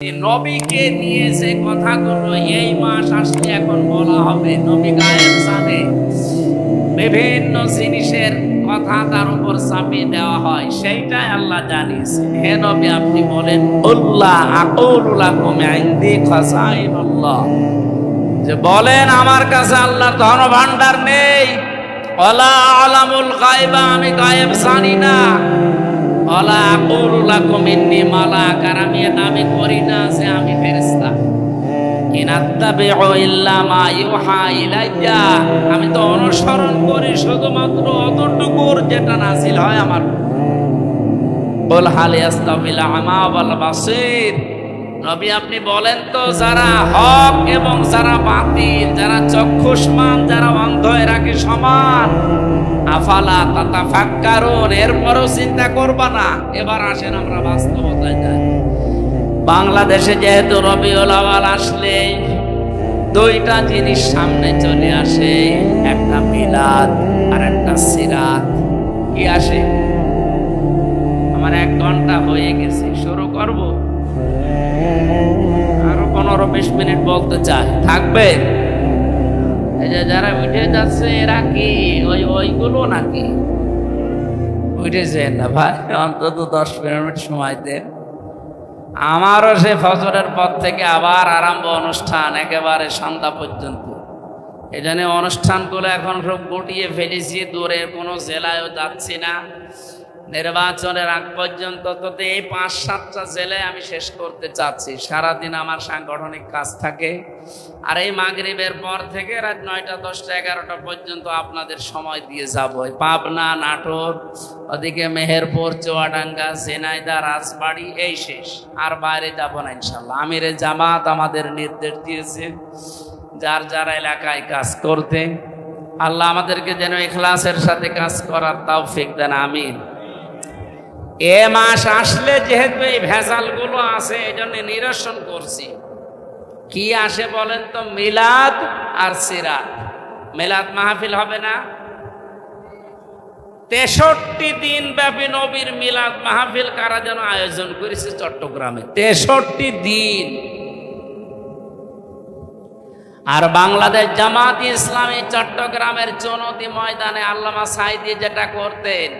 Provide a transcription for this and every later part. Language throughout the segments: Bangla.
নবীকে নিয়ে যে কথাগুলো এই মাস আসলে এখন বলা হবে, নবী গায়েব জানে। বিভিন্ন জিনিসের কথা তার উপর চাপিয়ে দেওয়া হয়, সেইটাই আল্লাহ জানিয়েছে হে নবী, আপনি বলেন উল্লাহ আকুলুল্লাহ কমে আইন্দি যে বলেন, আমার কাছে আল্লাহর ধন ভান্ডার নেই। ওলা আলামুল গায়বা, আমি গায়েব জানি না। ওলা আকুলুল্লাহ কমিন্নি মালাক আর আমি দাবি করি না যে আমি ইলাইয়া, আমি তো অনুসরণ করি শুধুমাত্র অতটুকুর যেটা নাজিল হয় আমার। বল হালে ইয়াস্তাবিল আমা ওয়াল বাসির। নবী, আপনি বলেন তো, যারা হক এবং যারা বাতিল, যারা চক্ষুষ্মান, যারা অন্ধ এরা কি সমান? আফালা তাতাফাক্কারুন, এরপরও চিন্তা করবা না। এবার আসেন আমরা বাস্তবতায় যাই। বাংলাদেশে যেহেতু রবিউল আওয়াল আসলে দুইটা জিনিস সামনে চলে আসে, একটা মিলাদ আর একটা সিরাত। কি আসে? আমার এক ঘণ্টা হয়ে গেছে, শুরু করব? আরও পনেরো বিশ মিনিট বলতে চাই। থাকবে? যারা উঠে যাচ্ছে, এরা কি ওই ওইগুলো নাকি? উঠেছে না ভাই, অন্তত দশ মিনিট সময় দেন। আমারও সে ফজরের পর থেকে আবার আরম্ভ অনুষ্ঠান, একেবারে সন্ধ্যা পর্যন্ত। এই জন্য অনুষ্ঠানগুলো এখন সব গুটিয়ে ফেলেছি, দূরের কোনো জেলায়ও যাচ্ছি না। নির্বাচনের আগ পর্যন্ত তো এই পাঁচ, সাতটা জেলে আমি শেষ করতে চাচ্ছি। সারাদিন আমার সাংগঠনিক কাজ থাকে। আর এই মাগরিবের পর থেকে রাত নয়টা, দশটা, এগারোটা পর্যন্ত আপনাদের সময় দিয়ে যাব। পাবনা নাটোর, ওদিকে মেহেরপুর, চুয়াডাঙ্গা জেনাইদা রাজবাড়ি, এই শেষ। আর বাইরে যাব না ইনশাল্লাহ। আমিরে জামাত আমাদের নির্দেশ দিয়েছে যার যার এলাকায় কাজ করতে। আল্লাহ আমাদেরকে যেন ইখলাসের সাথে কাজ করার তাও ফিক দেন, আমিন। এ মাস আসলে যেহেতু এই ভেজালগুলো আছে এই জন্য নিরসন করছি। কি আসে বলেন তো? মিলাদ আর সিরাত। মিলাদ মাহফিল হবে না? তেষট্টি দিন ব্যাপী নবীর মিলাদ মাহফিল কারা যেন আয়োজন করেছে চট্টগ্রামে? তেষট্টি দিন। আর বাংলাদেশ জামাত ইসলামী চট্টগ্রামের চনতি ময়দানে আল্লামা সাইদি যেটা করতেন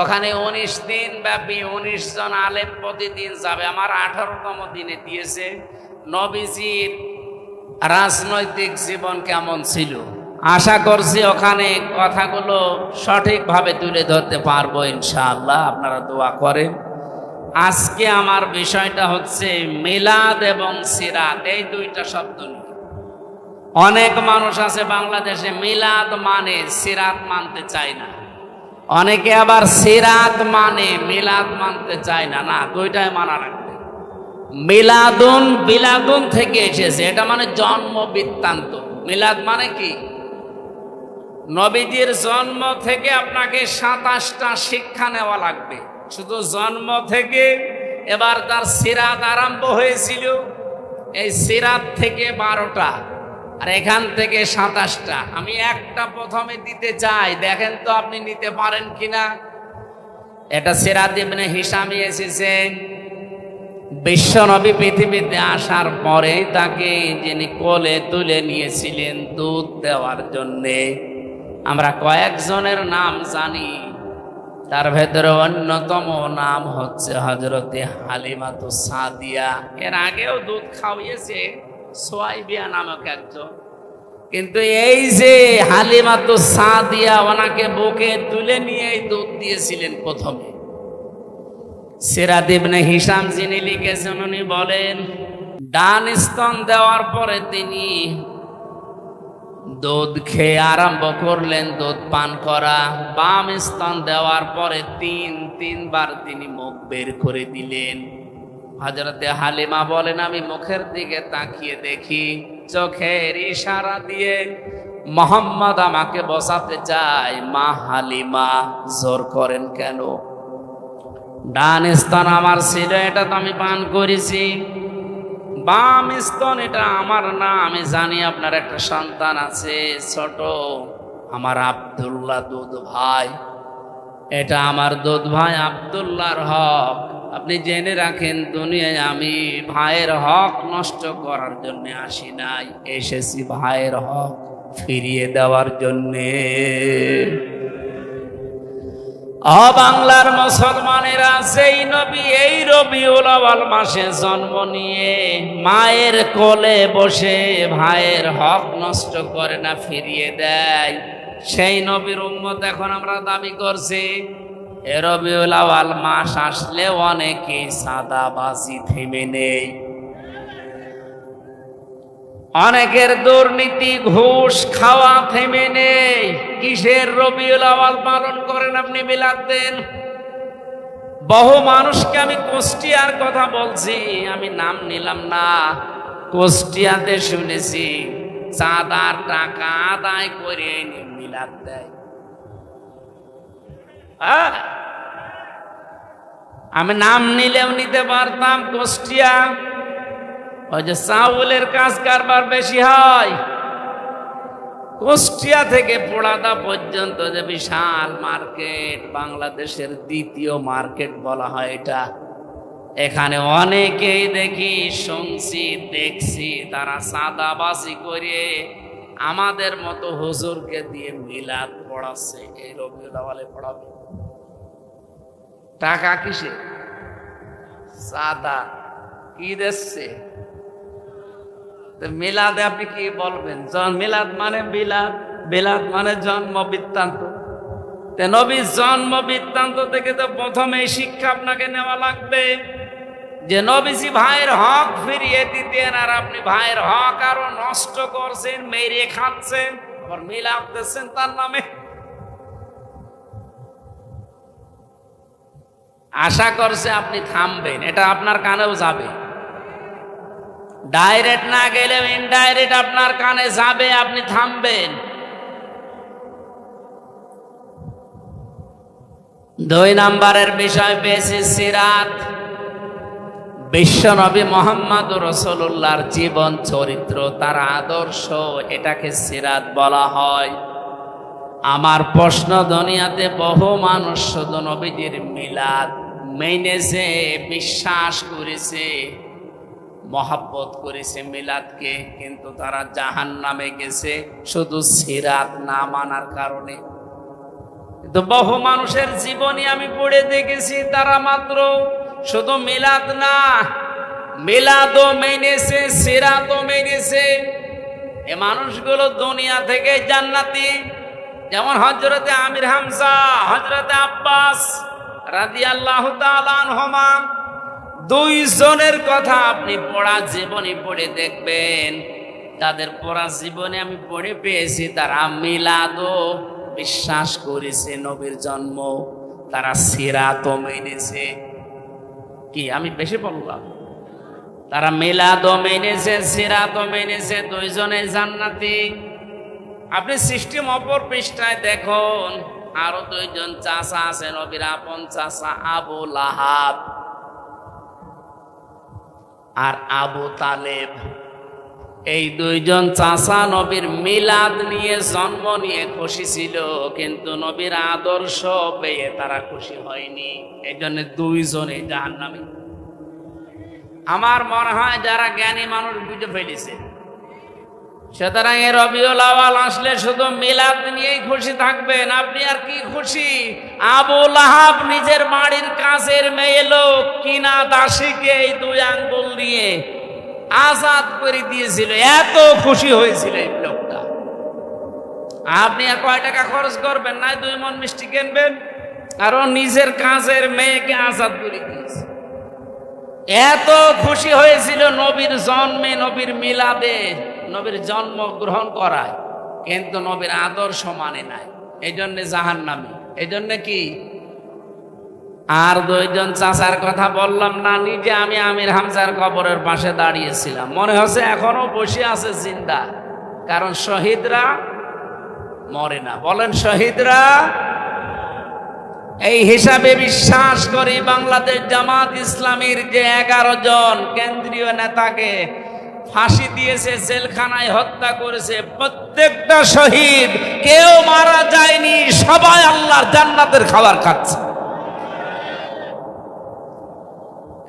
ওখানে উনিশ দিন ব্যাপী উনিশ জন আলেম প্রতিদিন যাবে। আমার আঠারোতম দিনে দিয়েছে। নবীজির রাজনৈতিক জীবন কেমন ছিল? আশা করছি ওখানে কথাগুলো সঠিকভাবে তুলে ধরতে পারব ইনশাআল্লাহ। আপনারা দোয়া করেন। আজকে আমার বিষয়টা হচ্ছে মিলাদ এবং সিরাত, এই দুইটা শব্দ নিয়ে। অনেক মানুষ আছে বাংলাদেশে, মিলাদ মানে সিরাত মানতে চায় না। অনেকে আবার সিরাত মানে মিলাদ মানতে চায় না। না, দুইটাই মানা রাখবে। মিলাদুন বিলাদুন থেকে এসেছে। এটা মানে জন্ম বৃত্তান্ত। মিলাদ মানে কি? নবীজির জন্ম থেকে আপনাকে সাতাশটা শিক্ষা নেওয়া লাগবে। শুধু জন্ম থেকে এবার তার সিরাত আরম্ভ হয়েছিল। এই সিরাত থেকে বারোটা। আর এখান থেকে সাতাশটা। আমি একটা প্রথমে দিতে চাই। দেখেন তো আপনি নিতে পারেন কিনা। এটা সিরাত ইবনে হিসামে এসেছে। বিশ্বনবী পৃথিবীতে আসার পরে তাকে যিনি কোলে তুলে নিয়েছিলেন দুধ দেওয়ার জন্যে। আমরা কয়েকজনের নাম জানি। তার ভেতরে অন্যতম নাম হচ্ছে হজরতে হালিমাতু সাদিয়া। এর আগেও দুধ খাওয়িয়েছে। সোয়াইবিয়া নামক একজন। কিন্তু এই যে হালিমাতু সাদিয়া ওনাকে বুকে তুলে নিয়ে দুধ দিয়েছিলেন প্রথমে। সিরাত ইবনে হিসাম যিনি লিখেছেন, উনি বলেন ডান স্তন দেওয়ার পরে তিনি দুধ খেয়ে আরম্ভ করলেন, দুধ পান করা। বাম স্তন দেওয়ার পরে তিন, তিনবার তিনি মুখ বের করে দিলেন। হজরতে হালিমা বলেন, আমি মুখের দিকে তাকিয়ে দেখি, চোখের ইশারা দিয়ে মোহাম্মদ আমাকে বসাতে চায়, মা হালিমা, জোর করেন কেন? ডান স্তন আমার ছিল, এটা তো আমি পান করেছি। বাম স্তন, এটা আমার না, আমি জানি আপনার একটা সন্তান আছে, ছোট, আমার আব্দুল্লাহ দুধ ভাই। এটা আমার দুধ ভাই আব্দুল্লাহর হক। আপনি জেনে রাখেন, দুনিয়ায় আমি ভাইয়ের হক নষ্ট করার জন্য আসি নাই। এসেছি ভাইয়ের হক ফিরিয়ে দেওয়ার জন্যে। অ বাংলার মুসলমানেরা সেই নবী, এই রবিউল আওয়াল মাসে জন্ম নিয়ে মায়ের কোলে বসে ভাইয়ের হক নষ্ট করে না, ফিরিয়ে দেয়। সেই নবীর উম্মত এখন আমরা দাবি করছি রবিউল আওয়াল মাস আসলে অনেকে সাদাবাজি থেমে নেই। অনেকের দুর্নীতি, ঘুষ, খাওয়া থেমে নেই। কিসের রবিউল আওয়াল পালন করেন আপনি বিলাত দেন? বহু মানুষকে আমি কুষ্টিয়ার কথা বলছি, আমি নাম নিলাম না। কুষ্টিয়াতে শুনেছি চাঁদার টাকা আদায় করে মিলাদ দেয়। আহ! আমি নাম নিলেও নিতে পারতাম, কুষ্টিয়া। ওই যে চাউলের কাজ কারবার বেশি হয়। কুষ্টিয়া থেকে পোড়াদা পর্যন্ত যে বিশাল মার্কেট, বাংলাদেশের দ্বিতীয় মার্কেট বলা হয় এটা। এখানে অনেকেই দেখি, শুনছি, দেখছি, তারা সাদাবাসি করে আমাদের মতো হুজুরকে দিয়ে মিলাদ পড়াচ্ছে, এই রবিউল আওয়ালে পড়াবে। টাকা কিসে? সাদা। কি দিচ্ছে? মিলাদে আপনি কি বলবেন? মিলাদ মানে বিলাদ বিলাদ মানে জন্ম বৃত্তান্ত। নবীর জন্ম বৃত্তান্ত থেকে তো প্রথমে শিক্ষা আপনাকে নেওয়া লাগবে। যে নবীজি ভাইয়ের হক ফিরিয়ে দিতেন আর আপনি ভাইয়ের হক আরও নষ্ট করছেন, মেরে খাচ্ছেন, আবার মিলাদ দিচ্ছেন তার নামে। আশা করছে আপনি থামবেন, এটা আপনার কানেও যাবে। ডাইরেক্ট না গেলেও ইনডাইরেক্ট আপনার কানে যাবে, আপনি থামবেন। দুই নাম্বারের বিষয় পেয়েছি সিরাত। বিশ্বনবী মোহাম্মদ রসুল্লাহর জীবন চরিত্র, তার আদর্শ, এটাকে সিরাত বলা হয়। আমার প্রশ্ন দুনিয়াতে বহু মানুষ শুধু নবীজির মিলাদ মেনেছে বিশ্বাস করেছে, মহাব্বত করেছে মিলাদকে, কিন্তু তারা জাহান নামে গেছে শুধু সিরাত না মানার কারণে। কিন্তু বহু মানুষের জীবনী আমি পড়ে দেখেছি, তারা মাত্র শুধু মিলাদ না, মিলাদও মেনেছে, সিরাতও মেনেছে। এ মানুষগুলো দুনিয়া থেকে জান্নাতি, যেমন হজরতে আমির হামসা হজরতে আব্বাস রাদি আল্লাহ হমা দুইজনের কথা আপনি পড়া জীবনী পড়ে দেখবেন। তাদের পড়া জীবনে আমি পড়ে পেয়েছি, তারা মিলাদও বিশ্বাস করেছে নবীর জন্ম। তারা সিরাতও মেনেছে। কি, আমি বেশি বললাম তারা মিলাদও মেনেছে সিরাতও মেনেছে, দুইজনে জান্নাতি। আপনি সিস্টেম অপর পৃষ্ঠায় দেখুন। আরও দুইজন চাষা আছে, নবীর আপন আবু লাহাব আর আবু তালেব। এই দুইজন চাষা নবীর মিলাদ নিয়ে জন্ম নিয়ে খুশি ছিল, কিন্তু নবীর আদর্শ পেয়ে তারা খুশি হয়নি। এই জন্য দুইজনে জাহান নামে আমার মনে হয় যারা জ্ঞানী মানুষ বুঝে ফেলেছে। সুতরাং এ রবিউল আওয়াল আসলে শুধু মিলাদ নিয়েই খুশি থাকবেন। আপনি আর কি খুশি? আবু লাহাব নিজের বাড়ির কাছের মেয়ে লোক, কিনা দাসীকে এই দুই আঙ্গুল দিয়ে আজাদ করে দিয়েছিল। এত খুশি হয়েছিল এই লোকটা। আপনি আর কয় টাকা খরচ করবেন? না দুই মন মিষ্টি কিনবেন? আর নিজের কাজের মেয়েকে আজাদ করে দিয়েছে। এত খুশি হয়েছিল নবীর জন্মে, নবীর মিলাদে। নবীর জন্ম গ্রহণ করায়, কিন্তু নবীর আদর্শ মানে নাই। এই জন্যে জাহান নামে এই কি? আর দুইজন চাচার কথা বললাম না, নিজে আমি আমির হামজার কবরের পাশে দাঁড়িয়েছিলাম। মনে হচ্ছে এখনও বসে আছে জিন্দা। কারণ শহীদরা মরে না। বলেন শহীদরা, এই হিসাবে বিশ্বাস করি বাংলাদেশ জামাত ইসলামীর যে এগারো জন কেন্দ্রীয় নেতাকে ফাঁসি দিয়েছে, জেলখানায় হত্যা করেছে, প্রত্যেকটা শহীদ, কেউ মারা যায়নি, সবাই আল্লাহর জান্নাতের খাবার খাচ্ছে।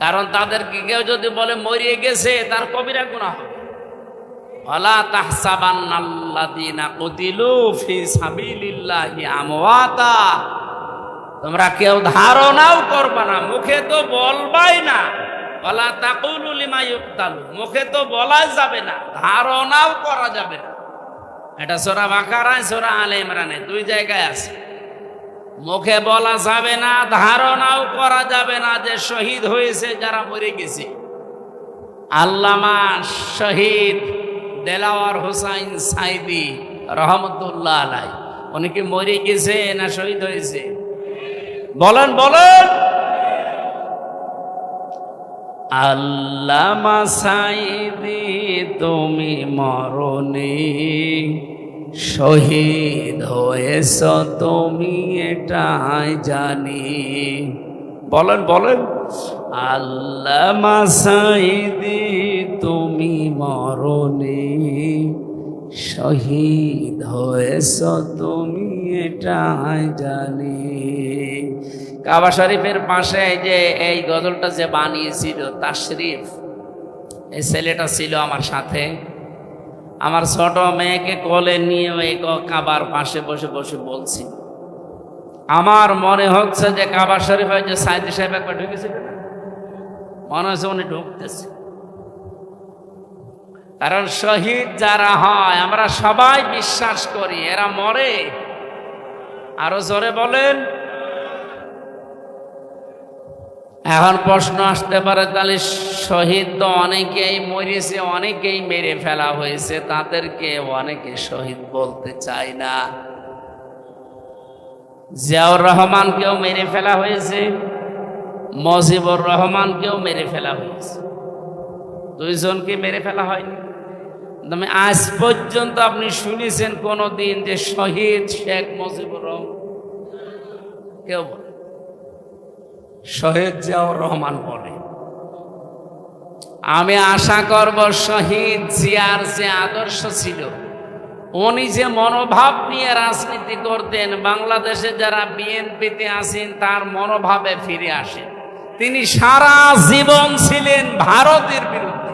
কারণ তাদেরকে কেউ যদি বলে, মরিয়ে গেছে তার কবিরা গুণা হবে। তোমরা কেউ ধারণাও করবা না, মুখে তো বলবাই না। ওয়ালা তাকুলু লিমা ইউক্তালু। মুখে তো বলাই যাবে না, ধারণাও করা যাবে না। এটা সোরা বাকারায় সোরা আলে ইমরানে দুই জায়গায় আছে। মুখে বলা যাবে না, ধারণাও করা যাবে না যে শহীদ হয়েছে, যারা মরে গেছে। আল্লামা শহীদ দেলাওয়ার হোসাইন সাইদি রহমতুল্লাহ আলাই উনি কি মরে গেছে না শহীদ হয়েছে? বলেন বলেন। আল্লামা সাইদি তুমি মরণে শহীদ হয়েছ, তুমি এটাই জানি। বলেন বলেন। আল্লামা সাইদি তুমি মরণে শহীদ হয়েছ, তুমি এটাই জানি। কাবা শরীফের পাশে যে, এই গজলটা যে বানিয়েছিল, তাশরিফ, এই ছেলেটা ছিল আমার সাথে। আমার ছোট মেয়েকে কোলে নিয়ে ওই কাবার পাশে বসে বসে বলছি, আমার মনে হচ্ছে যে কাবা শরীফে যে সাইদি সাহেব একবার ঢুকেছিল? মনে হচ্ছে উনি ঢুকতেছে। কারণ শহীদ যারা হয়, আমরা সবাই বিশ্বাস করি, এরা মরে। আরও জোরে বলেন এখন প্রশ্ন আসতে পারে, তাহলে শহীদ তো অনেকেই মরেছে, অনেকেই মেরে ফেলা হয়েছে, তাদেরকে অনেকে শহীদ বলতে চায় না। জিয়াউর রহমানকেও মেরে ফেলা হয়েছে, মজিবুর রহমানকেও মেরে ফেলা হয়েছে। দুইজনকে মেরে ফেলা হয়নি। তবে আজ পর্যন্ত আপনি শুনেছেন কোনো দিন যে শহীদ শেখ মুজিবুর রহমান কেউ বলে শহীদ জিয়াউর রহমান বলে। আমি আশা করব শহীদ জিয়ার যে আদর্শ ছিল, উনি যে মনোভাব নিয়ে রাজনীতি করতেন, বাংলাদেশে যারা বিএনপিতে আসেন তার মনোভাবে ফিরে আসেন তিনি সারা জীবন ছিলেন ভারতের বিরুদ্ধে।